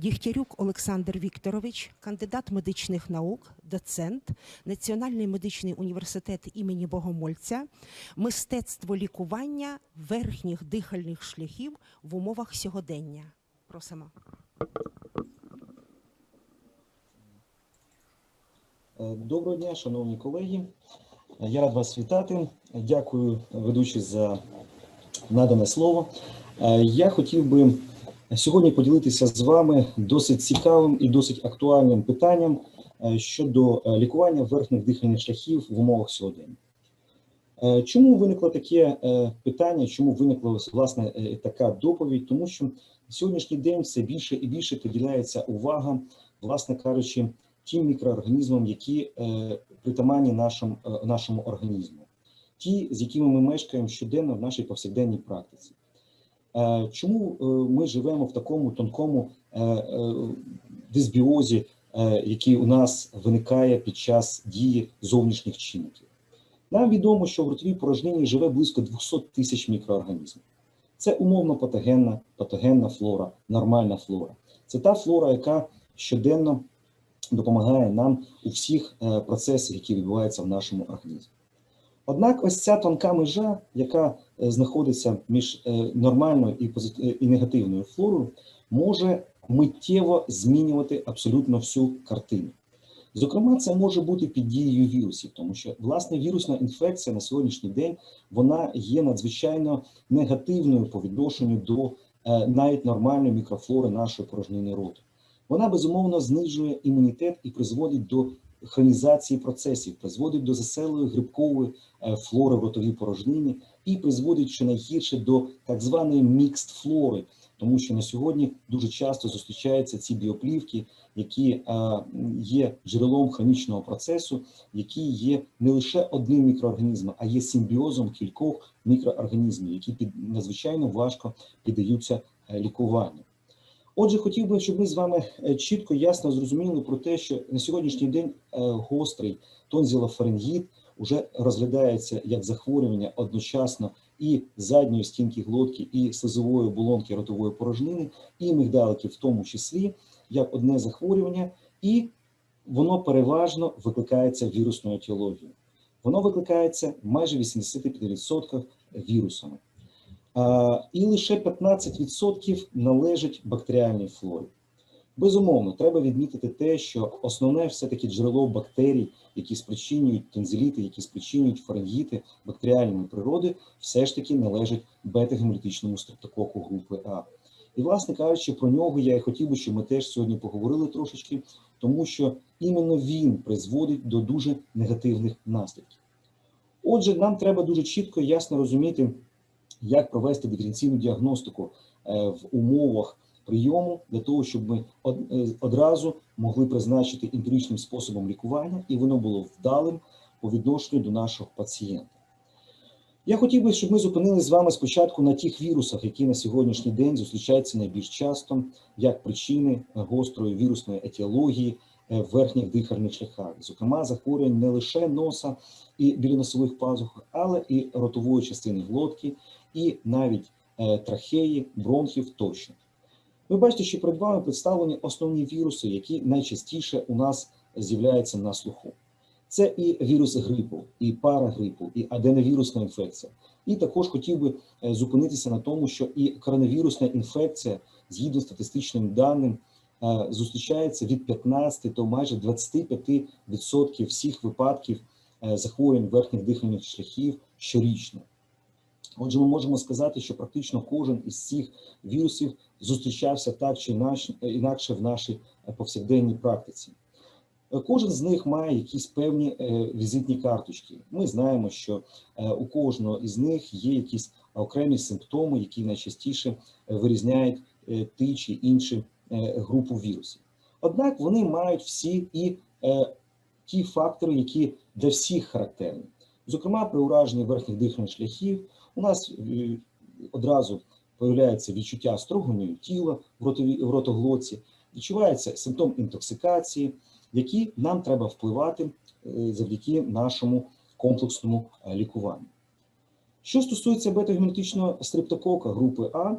Дігтярюк Олександр Вікторович, кандидат медичних наук, доцент, Національний медичний університет імені Богомольця, мистецтво лікування верхніх дихальних шляхів в умовах сьогодення. Просимо. Е, Доброго дня, шановні колеги. Я рад вас вітати. Дякую, ведучий, за надане слово. Е, Я хотів би сьогодні поділитися з вами досить цікавим і досить актуальним питанням е, щодо е, лікування верхніх дихальних шляхів в умовах сьогодення. Е, Чому виникло таке е, питання? Чому виникла власне е, така доповідь? Тому що на сьогоднішній день все більше і більше приділяється увага, власне кажучи, тим мікроорганізмам, які е, притаманні нашим, е, нашому організму, ті, з якими ми мешкаємо щоденно в нашій повсякденній практиці. Е, Чому е, ми живемо в такому тонкому е, дисбіозі, який у нас виникає під час дії зовнішніх чинників? Нам відомо, що в ротовій порожнині живе близько 200 тисяч мікроорганізмів. Це умовно патогенна, патогенна флора, нормальна флора. Це та флора, яка щоденно допомагає нам у всіх процесах, які відбуваються в нашому організмі. Однак, ось ця тонка межа, яка знаходиться між е, нормальною і, е, і негативною флорою, може миттєво змінювати абсолютно всю картину. Зокрема, це може бути під дією вірусів, тому що власне вірусна інфекція на сьогоднішній день вона є надзвичайно негативною по відношенню до е, навіть нормальної мікрофлори нашої порожнини роту. Вона безумовно знижує імунітет і призводить до хронізації процесів, призводить до заселої грибкової е, флори в ротовій порожнині і призводить що найгірше до так званої мікст флори, тому що на сьогодні дуже часто зустрічаються ці біоплівки, які є джерелом хронічного процесу, які є не лише одним мікроорганізмом, а є симбіозом кількох мікроорганізмів, які під надзвичайно важко піддаються е, лікуванню. Отже, хотів би, щоб ми з вами е, чітко ясно зрозуміли про те, що на сьогоднішній день е, гострий тонзилофарингіт вже розглядається як захворювання одночасно і задньої стінки глотки, і слизової оболонки ротової порожнини, і мигдалики в тому числі, як одне захворювання, і воно переважно викликається вірусною етіологією. Воно викликається майже 85% вірусами. І лише 15% належить бактеріальній флорі. Безумовно, треба відмітити те, що основне все-таки джерело бактерій, які спричинюють тонзиліти, які спричинюють фарингіти бактеріальної природи, все ж таки належить бета-гемолітичному стрептококу групи А. І, власне кажучи, про нього я і хотів би, щоб ми теж сьогодні поговорили трошечки, тому що іменно він призводить до дуже негативних наслідків. Отже, нам треба дуже чітко і ясно розуміти, як провести диференційну діагностику е, в умовах прийому для того, щоб ми е, одразу могли призначити емпіричним способом лікування, і воно було вдалим по відношенню до нашого пацієнта. Я хотів би, щоб ми зупинилися з вами спочатку на тих вірусах, які на сьогоднішній день зустрічаються найбільш часто як причини гострої вірусної етіології е, в верхніх дихальних шляхах, зокрема захворювань не лише носа і білоносових пазух, але і ротової частини глотки, і навіть е, трахеї, бронхів тощо. Ви бачите, що перед вами представлені основні віруси, які найчастіше у нас з'являються на слуху. Це і вірус грипу, і парагрипу, і аденовірусна інфекція. І також хотів би е, зупинитися на тому, що і коронавірусна інфекція, згідно статистичним даним, е, зустрічається від 15 до майже 25% всіх випадків е, захворювань верхніх дихальних шляхів щорічно. Отже, ми можемо сказати, що практично кожен із цих вірусів зустрічався так чи інакше- в нашій е, повсякденній практиці. Е, Кожен з них має якісь певні е, візитні карточки. Ми знаємо, що у кожного із них є якісь окремі симптоми, які найчастіше вирізняють ті чи інші е, групу вірусів. Однак вони мають всі і ті фактори, які для всіх характерні. Зокрема, при ураженні верхніх дихальних шляхів у нас одразу появляється відчуття строгоною тіла в ротові в ротоглотці, відчувається симптом інтоксикації, які нам треба впливати е, завдяки нашому комплексному е, лікуванню. Що стосується бета-гемолітичного стрептокока групи А,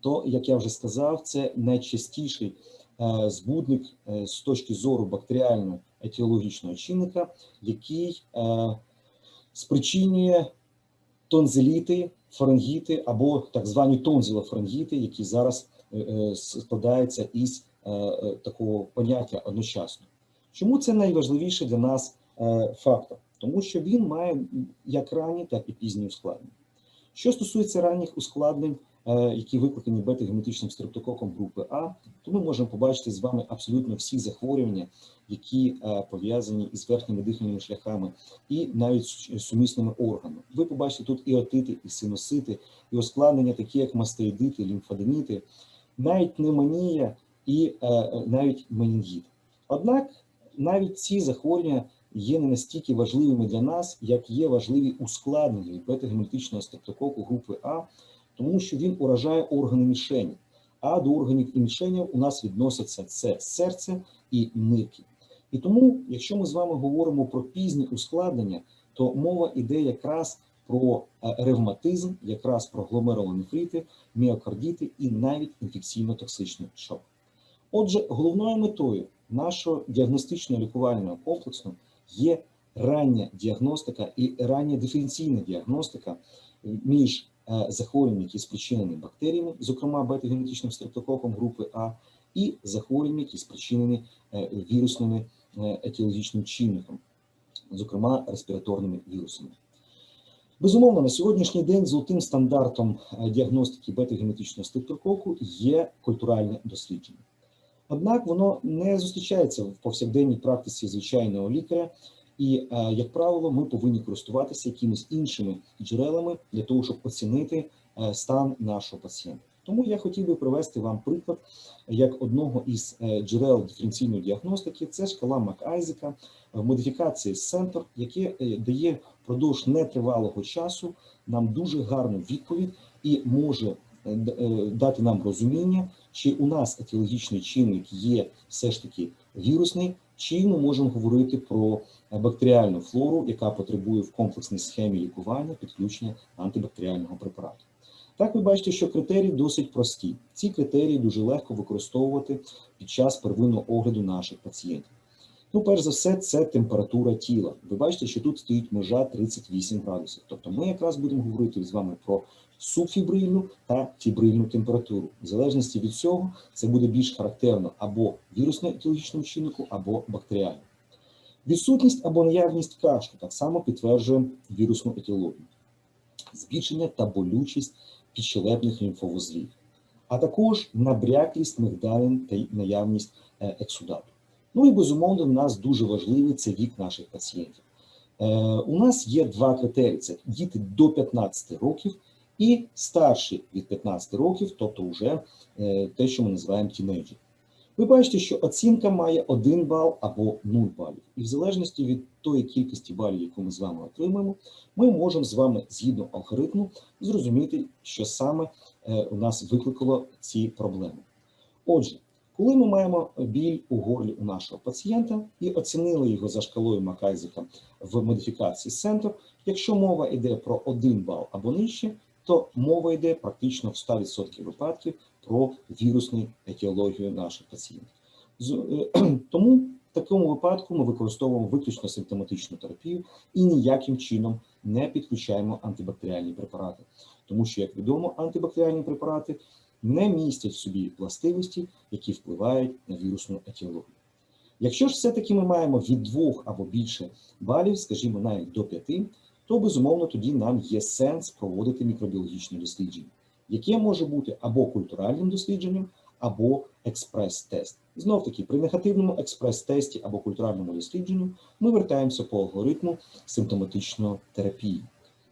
то, як я вже сказав, це найчастіший е, збудник з точки зору бактеріального етіологічного чинника, який спричинює тонзиліти, фарингіти або так звані тонзілофарингіти, які зараз е, е, складаються із е, такого поняття одночасно. Чому це найважливіший для нас фактор? Тому що він має як ранні, так і пізні ускладнення. Що стосується ранніх ускладнень, які викликані бета-геометричним стрептококом групи А, то ми можемо побачити з вами абсолютно всі захворювання, які е, пов'язані із верхніми дихальними шляхами і навіть сумісними органами. Ви побачите тут і отити, і синусити, і ускладнення, такі як мастеїдити, лімфаденіти, навіть пневмонія і е, е, навіть менінгіт. Однак навіть ці захворювання є не настільки важливими для нас, як є важливі ускладнення від бета-геометричного стрептококу групи А, тому що він уражає органи мішені. А до органів і мішенів у нас відносяться це серце і нирки. І тому, якщо ми з вами говоримо про пізні ускладнення, то мова йде якраз про е, ревматизм, якраз про гломерулонефрити, міокардіти і навіть інфекційно-токсичний шок. Отже, головною метою нашого діагностичного лікувального комплексу є рання діагностика і рання диференційна діагностика між е, захворюваннями, які спричинені бактеріями, зокрема бета-генетичним стрептококом групи А, і захворюваннями, які спричинені е, вірусними е, етіологічним чинником, зокрема респіраторними вірусами. Безумовно, на сьогоднішній день золотим стандартом діагностики бета-генетичного стрептококу є культуральне дослідження. Однак воно не зустрічається в повсякденній практиці звичайного лікаря, і, е, як правило, ми повинні користуватися якимись іншими джерелами для того, щоб оцінити е, стан нашого пацієнта. Тому я хотів би привести вам приклад як одного із е, джерел диференційної діагностики. Це шкала Макайзека в модифікації Center, яке дає впродовж нетривалого часу нам дуже гарну відповідь і може дати нам розуміння, чи у нас етіологічний чинник є все ж таки вірусний, чи ми можемо говорити про е, бактеріальну флору, яка потребує в комплексній схемі лікування підключення антибактеріального препарату. Так, ви бачите, що критерії досить прості. Ці критерії дуже легко використовувати під час первинного огляду наших пацієнтів. Ну, перш за все, це температура тіла. Ви бачите, що тут стоїть межа 38 градусів. Тобто ми якраз будемо говорити з вами про субфібрильну та фібрильну температуру. В залежності від цього це буде більш характерно або вірусно-етіологічному чиннику, або бактеріальному. Відсутність або наявність кашлю так само підтверджує вірусну етіологію, збільшення та болючість підщелепних лімфовузлів, а також набряклість мигдалин та наявність е, ексудату. Ну і безумовно, в нас дуже важливий це вік наших пацієнтів. Е, у нас є два критерії: це діти до 15 років і старші від 15 років, тобто вже е, те, що ми називаємо тінейджер. Ви бачите, що оцінка має 1 бал або 0 балів. І в залежності від тої кількості балів, яку ми з вами отримаємо, ми можемо з вами згідно алгоритму зрозуміти, що саме е, у нас викликало ці проблеми. Отже, коли ми маємо біль у горлі у нашого пацієнта і оцінили його за шкалою Макайзека в модифікації Center, якщо мова йде про 1 бал або нижче, то мова йде практично в 100% випадків про вірусну етіологію наших пацієнтів. Е, Тому в такому випадку ми використовуємо виключно симптоматичну терапію і ніяким чином не підключаємо антибактеріальні препарати, тому що, як відомо, антибактеріальні препарати не містять в собі властивості, які впливають на вірусну етіологію. Якщо ж все-таки ми маємо від двох або більше балів, скажімо, навіть до п'яти, то безумовно тоді нам є сенс проводити мікробіологічне дослідження, яке може бути або культуральним дослідженням, або експрес-тест. Знов таки, при негативному експрес-тесті або культуральному дослідженню ми вертаємося по алгоритму симптоматичної терапії.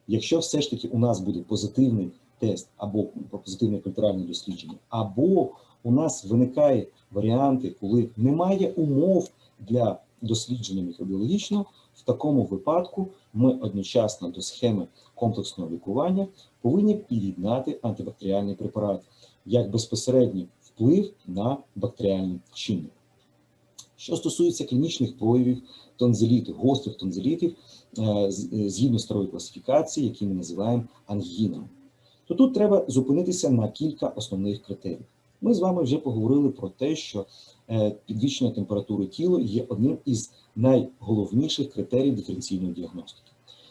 Якщо все ж таки у нас буде позитивний тест або позитивне культуральне дослідження, або у нас виникає варіанти, коли немає умов для дослідження мікробіологічного, в такому випадку ми одночасно до схеми комплексного лікування повинні під'єднати антибактеріальний препарат як безпосередній вплив на бактеріальний чинник. Що стосується клінічних проявів тонзилітів, гострих тонзилітів, е, е, згідно старої класифікації, які ми називаємо ангінами, то тут треба зупинитися на кілька основних критерій. Ми з вами вже поговорили про те, що е, підвищення температури тіла є одним із найголовніших критерій диференційної діагностики.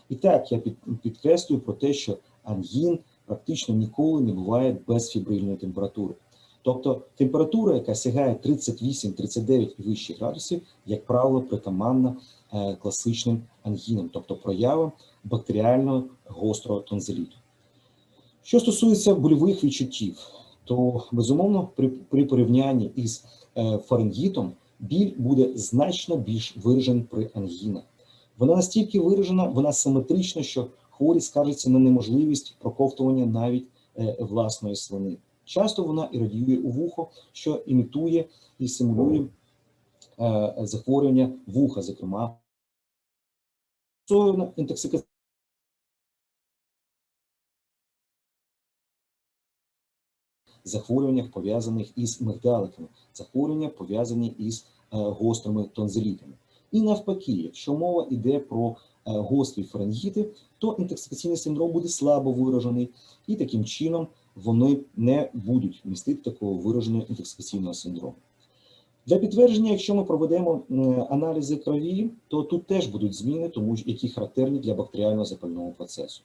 І так, я підкреслюю про те, що ангін практично ніколи не буває без фібрильної температури. Тобто температура, яка сягає 38-39 і вище градусів, як правило, притаманна е, класичним ангінам, тобто проява бактеріального гострого тонзиліту. Що стосується больових відчуттів, то безумовно при, при порівнянні із е, фарингітом біль буде значно більш виражений при ангінах. Вона настільки виражена, вона симетрична, що хворі скаржиться на неможливість проковтування навіть е, власної слини. Часто вона і радіює у вухо, що імітує і симулює е, захворювання вуха, зокрема. Стосовно захворюваннях, пов'язаних із мигдаликами, захворювання пов'язані із е, гострими тонзилітами. І навпаки, якщо мова йде про е, гострі фарингіти, то інтоксикаційний синдром буде слабо виражений, і таким чином вони не будуть містити такого вираженого інтоксикаційного синдрому. Для підтвердження, якщо ми проведемо аналізи крові, то тут теж будуть зміни, тому які характерні для бактеріального запального процесу.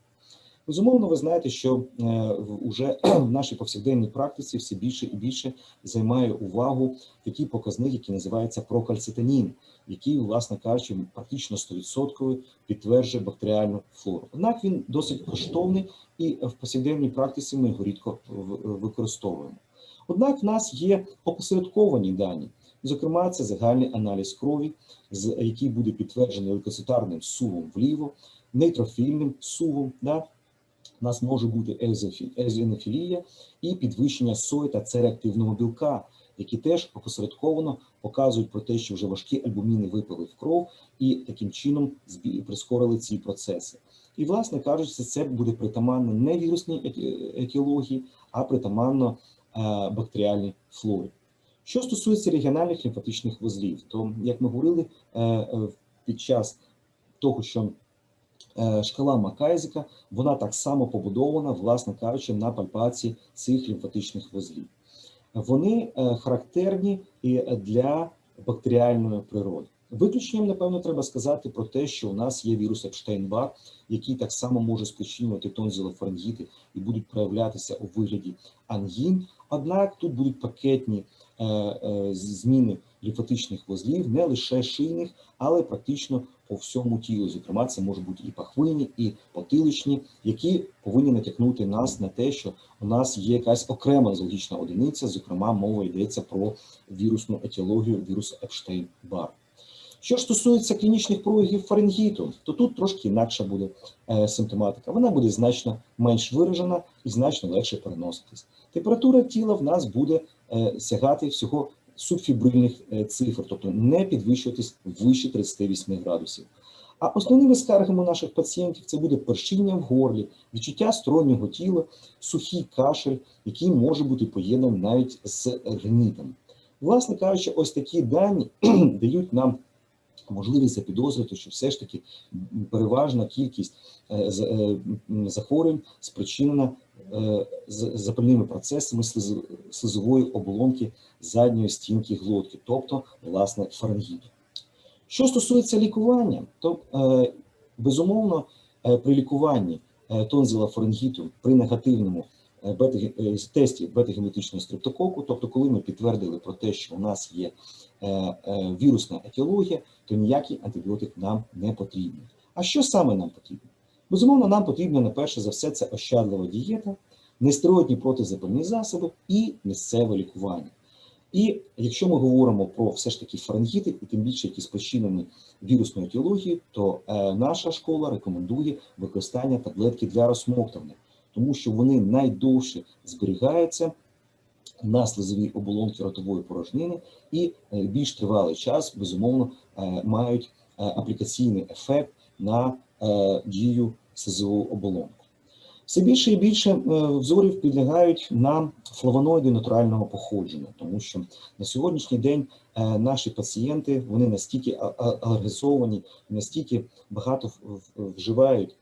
Безумовно, ви знаєте, що е, в- уже в нашій повсякденній практиці все більше і більше займає увагу такий показник, який називається прокальцитонін, який, власне кажучи, практично 100% підтверджує бактеріальну флору. Однак він досить коштовний, і в повсякденній практиці ми його рідко використовуємо. Однак в нас є опосередковані дані. Зокрема, це загальний аналіз крові, який буде підтверджений лейкоцитарним сувом вліво, нейтрофільним сувом. Да? У нас може бути езофі- і підвищення сої та цереактивного білка, які теж опосередковано показують про те, що вже важкі альбуміни випили в кров і таким чином прискорили ці процеси. І, власне кажучи, це буде притаманно не вірусній еті- етіології, а притаманно е, бактеріальній флорі. Що стосується регіональних лімфатичних вузлів, то як ми говорили е, е, під час того, що шкала Макайзика, вона так само побудована, власне кажучи, на пальпації цих лімфатичних вузлів. Вони е, характерні і для бактеріальної природи. Виключенням, напевно, треба сказати про те, що у нас є вірус Епштейн-Бар, який так само може спричинювати тонзилофарингіти і будуть проявлятися у вигляді ангін. Однак тут будуть пакетні е, е, зміни лімфатичних вузлів, не лише шийних, але практично по всьому тілу. Зокрема, це можуть бути і пахвині, і потиличні, які повинні натякнути нас на те, що у нас є якась окрема зоологічна одиниця. Зокрема, мова йдеться про вірусну етіологію вірусу Епштейн-Бар. Що ж стосується клінічних проявів фарингіту, то тут трошки інакша буде е, симптоматика. Вона буде значно менш виражена і значно легше переноситись. Температура тіла в нас буде е, сягати всього субфібрильних е, цифр, тобто не підвищуватись вище 38 градусів. А основними скаргами наших пацієнтів це буде першіння в горлі, відчуття стороннього тіла, сухий кашель, який може бути поєднаний навіть з гнітом. Власне кажучи, ось такі дані дають нам можливість запідозрити, що все ж таки переважна кількість е, е, захворювань спричинена е, запальними процесами слизової оболонки задньої стінки глотки, тобто власне фарингіту. Що стосується лікування, то безумовно при лікуванні тонзила фарингіту при негативному е, е, тесті стрептококу, тобто коли ми підтвердили про те, що у нас є е, вірусна етіологія, то ніякий антибіотик нам не потрібен. А що саме нам потрібно? Безумовно, нам потрібно на перше за все це ощадлива дієта, нестероїдні протизапальні засоби і місцеве лікування. І якщо ми говоримо про все ж таки фарингіти, і тим більше які спричинені вірусною етіологією, то наша школа рекомендує використання таблетки для розсмоктування, тому що вони найдовше зберігаються на слизовій оболонці ротової порожнини і е, більш тривалий час, безумовно, е, мають е, аплікаційний ефект на дію слизову оболонку. Все більше і більше взорів підлягають на флавоноїди натурального походження, тому що на сьогоднішній день наші пацієнти вони настільки алергізовані, настільки багато вживають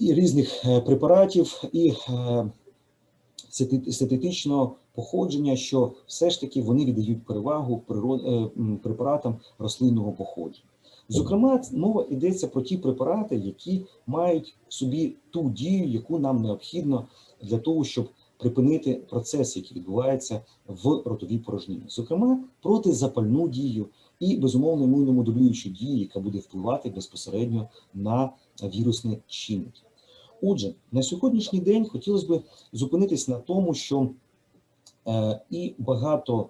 і різних е, препаратів і е, синтетичного походження, що все ж таки вони віддають перевагу е, препаратам рослинного походження. Зокрема, мова йдеться про ті препарати, які мають в собі ту дію, яку нам необхідно для того, щоб припинити процес, який відбувається в ротовій порожнині. Зокрема, протизапальну дію і безумовно імуномодулюючу дію, яка буде впливати безпосередньо на вірусні чинники. Отже, на сьогоднішній день хотілося б зупинитись на тому, що е, і багато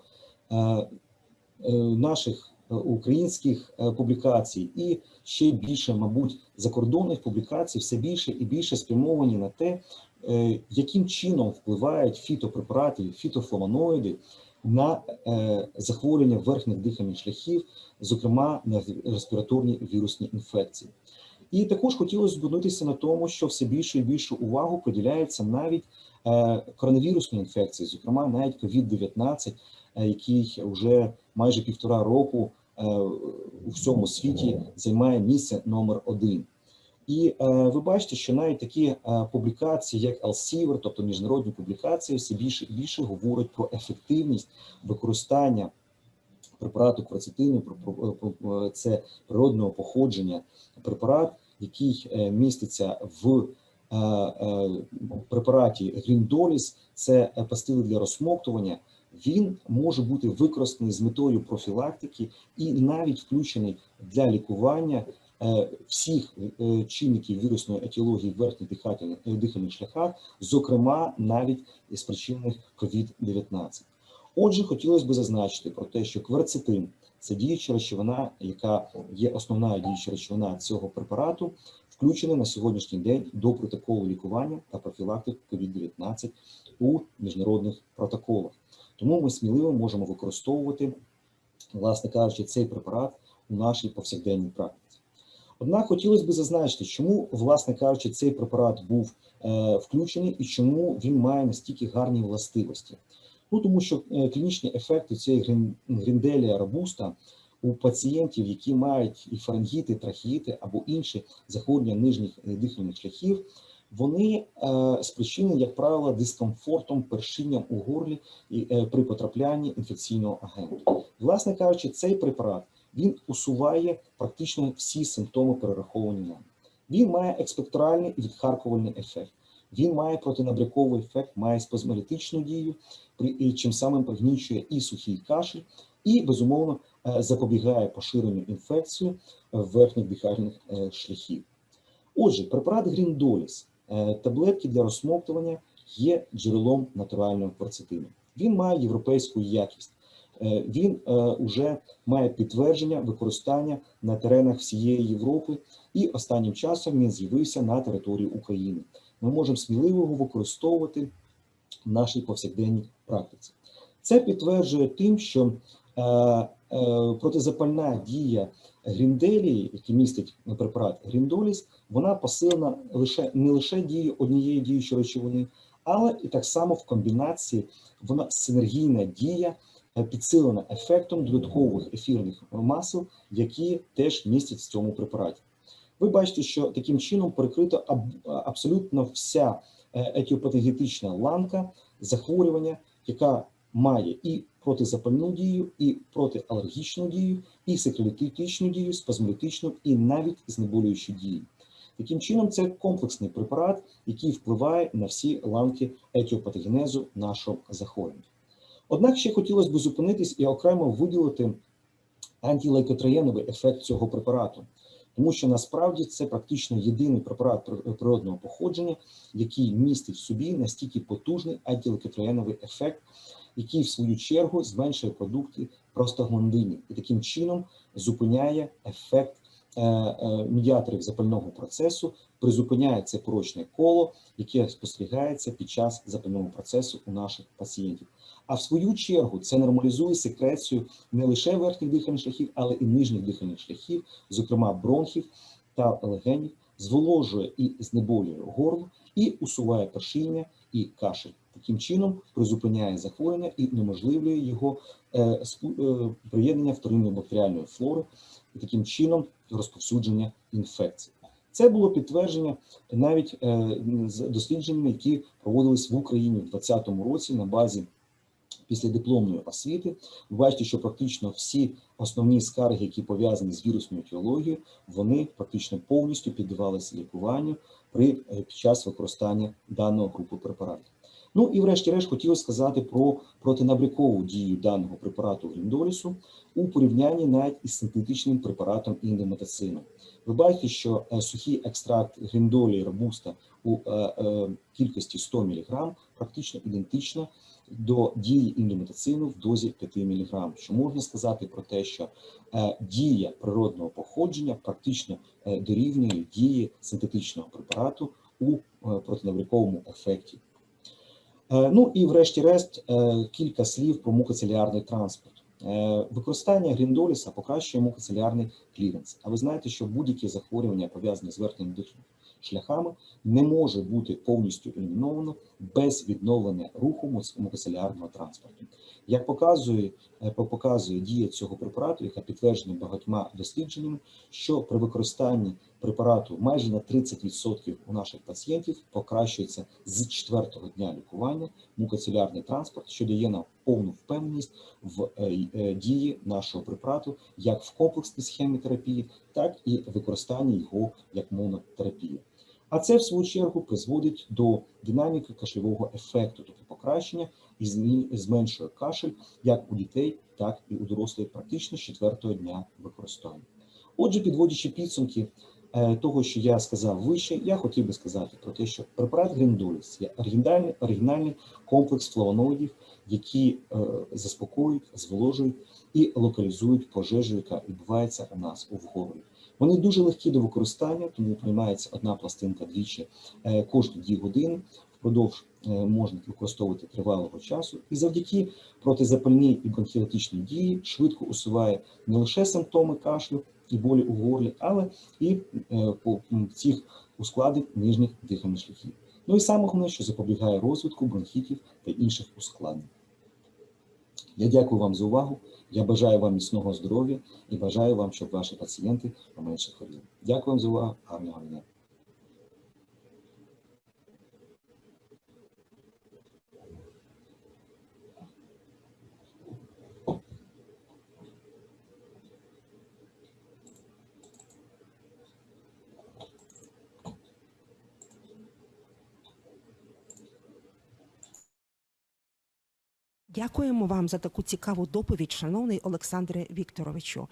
е, е, наших е, українських е, публікацій, і ще більше, мабуть, закордонних публікацій, все більше і більше спрямовані на те, яким чином впливають фітопрепарати, фітофлавоноїди на е, захворювання верхніх дихальних шляхів, зокрема на респіраторні вірусні інфекції. І також хотілося звернутися на тому, що все більше і більше увагу приділяється навіть е, коронавірусній інфекції, зокрема навіть COVID-19, е, який вже майже півтора року у всьому світі займає місце номер один. І е, ви бачите, що навіть такі е, публікації, як Elsevier, тобто міжнародні публікації, все більше і більше говорять про ефективність використання препарату про- про- це природного походження препарат, який е, міститься в е, е, препараті Гріндоліс, це е, пастили для розсмоктування. Він може бути використаний з метою профілактики і навіть включений для лікування е, всіх е, чинників вірусної етіології в верхніх е, дихальних шляхах, зокрема навіть спричинених COVID-19. Отже, хотілося б зазначити про те, що кверцетин це діюча речовина, яка є основна діюча речовина цього препарату, включена на сьогоднішній день до протоколу лікування та профілактики COVID-19 у міжнародних протоколах. Тому ми сміливо можемо використовувати, власне кажучи, цей препарат у нашій повсякденній практиці. Однак хотілося б зазначити, чому, власне кажучи, цей препарат був е, включений і чому він має настільки гарні властивості. Ну тому що е, клінічні ефекти цієї грин- грінделія робуста у пацієнтів, які мають і фарингіти, трахеїти або інші захворювання нижніх дихальних шляхів, вони е, спричинені, як правило, дискомфортом, першинням у горлі і е, при потраплянні інфекційного агенту. Власне кажучи, цей препарат він усуває практично всі симптоми, перераховані нами. Він має експекторальний і відхаркувальний ефект. Він має протинабряковий ефект, має спазмолітичну дію, чим самим пригнічує і сухий кашель, і безумовно е, запобігає поширенню інфекції е, верхніх дихальних е, шляхів. Отже, препарат Гріндоліс, е, таблетки для розсмоктування є джерелом натурального кверцетину. Він має європейську якість. Е, Він вже має підтвердження використання на теренах всієї Європи, і останнім часом він з'явився на території України. Ми можемо сміливо його використовувати в нашій повсякденній практиці. Це підтверджує тим, що е, е, протизапальна дія грінделії, який містить препарат гріндоліс, вона посилена лише не лише дією однієї діючої речовини, але і так само в комбінації вона синергійна дія, е, підсилена ефектом додаткових ефірних масел, які теж містять в цьому препараті. Ви бачите, що таким чином перекрита аб- абсолютно вся е, етіопатогетична ланка захворювання, яка має і протизапальну дію, і протиалергічну дію, і секролітичну дію, спазмолітичну, і навіть знеболюючу дію. Таким чином, це комплексний препарат, який впливає на всі ланки етіопатогенезу нашого захворювання. Однак ще хотілося б зупинитись і окремо виділити антилейкотроєновий ефект цього препарату, тому що насправді це практично єдиний препарат природного походження, який містить в собі настільки потужний антилейкотроєновий ефект, який в свою чергу зменшує продукти простагландинів і таким чином зупиняє ефект е, е, медіаторів запального процесу, призупиняє це порочне коло, яке спостерігається під час запального процесу у наших пацієнтів. А в свою чергу це нормалізує секрецію не лише верхніх дихальних шляхів, але і нижніх дихальних шляхів, зокрема бронхів та легенів, зволожує і знеболює горло і усуває першіння і кашель. Таким чином призупиняє захворювання і унеможливлює його е, е, приєднання вторинної бактеріальної флори, і таким чином розповсюдження інфекцій. Це було підтвердження навіть е, з дослідженнями, які проводились в Україні в 2020 році на базі післядипломної освіти. Ви бачите, що практично всі основні скарги, які пов'язані з вірусною етіологією, вони практично повністю піддавалися лікуванню при е, під час використання даного групи препаратів. Ну і врешті-решт хотів сказати про протинабрякову дію даного препарату гріндолісу у порівнянні навіть із синтетичним препаратом індометацином. Ви бачите, що е, сухий екстракт гріндолі робуста у е, кількості 100 мг практично ідентично до дії індометацину в дозі 5 мг, що можна сказати про те, що е, дія природного походження практично е, дорівнює дії синтетичного препарату у е, протинавриковому ефекті. Ну і врешті-решт кілька слів про мукоцеліарний транспорт. Використання гріндоліса покращує мукоцеліарний кліренс. А ви знаєте, що будь-які захворювання пов'язані з верхнім дихальним шляхами не може бути повністю еліміновано без відновлення руху мукоцеліарного транспорту. Як показує, е, показує дія цього препарату, яка підтверджена багатьма дослідженнями, що при використанні препарату майже на 30% у наших пацієнтів покращується з четвертого дня лікування мукоцелярний транспорт, що дає нам повну впевненість в е, е, дії нашого препарату як в комплексній схемі терапії, так і використанні його як монотерапії. А це в свою чергу призводить до динаміки кашльового ефекту, тобто покращення і зменшує кашель як у дітей, так і у дорослих практично з четвертого дня використання. Отже, підводячи підсумки е, того, що я сказав вище, я хотів би сказати про те, що препарат Гріндоліс є оригінальний, оригінальний комплекс флавоноїдів, які е, заспокоюють, зволожують і локалізують пожежу, яка відбувається у нас у горлі. Вони дуже легкі до використання, тому приймається одна пластинка двічі е, кожні дві години. Впродовж е, можна використовувати тривалого часу, і завдяки протизапальній і бронхіолітичній дії швидко усуває не лише симптоми кашлю і болі у горлі, але і е, по цих ускладнень нижніх дихальних шляхів. Ну і саме головне, що запобігає розвитку бронхітів та інших ускладнень. Я дякую вам за увагу. Я бажаю вам міцного здоров'я і бажаю вам, щоб ваші пацієнти поменше хворіли. Дякую вам за увагу. Гарного дня. Дякуємо вам за таку цікаву доповідь, шановний Олександре Вікторовичу.